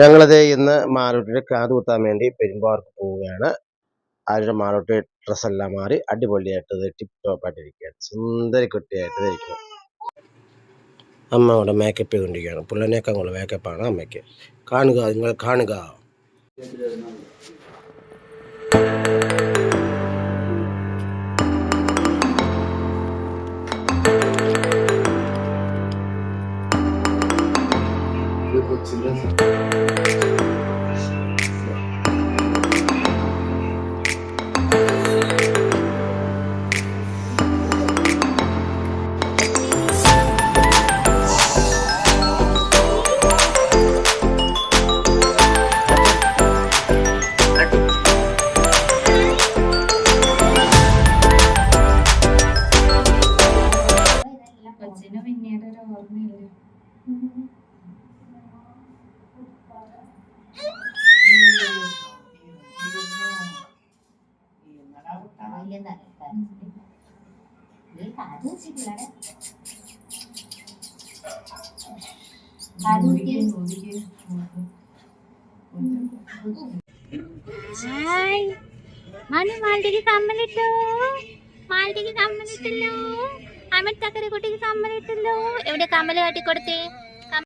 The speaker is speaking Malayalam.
ഞങ്ങളത് ഇന്ന് മാലോട്ടിയുടെ കാത് കുത്താൻ വേണ്ടി പെരുമ്പാർക്ക് പോവുകയാണ്. ആരുടെ മാലോട്ടി ഡ്രസ്സെല്ലാം മാറി അടിപൊളിയായിട്ട് ടിപ്പ് ടോപ്പ് ആയിട്ടിരിക്കുകയാണ് സുന്ദരി കുട്ടിയായിട്ട് ഇരിക്കുന്നു. അമ്മ അവിടെ മേക്കപ്പ് ചെയ്തുകൊണ്ടിരിക്കുകയാണ്. പിള്ളേനേക്കാൾ മേക്കപ്പാണ് അമ്മയ്ക്ക്. കാണുക നിങ്ങൾ കാണുക. കൊച്ചിന് പിന്നീട് ഒരു ഓർമ്മയില്ല. హాయ్. మన మాల్టికి కమ్మలిట్టు మాల్టికి కమ్మలిట్టులు కొట్టికి కమ్మలిట్టులు ఎవడే కమ్మలు కట్టి కొడితే?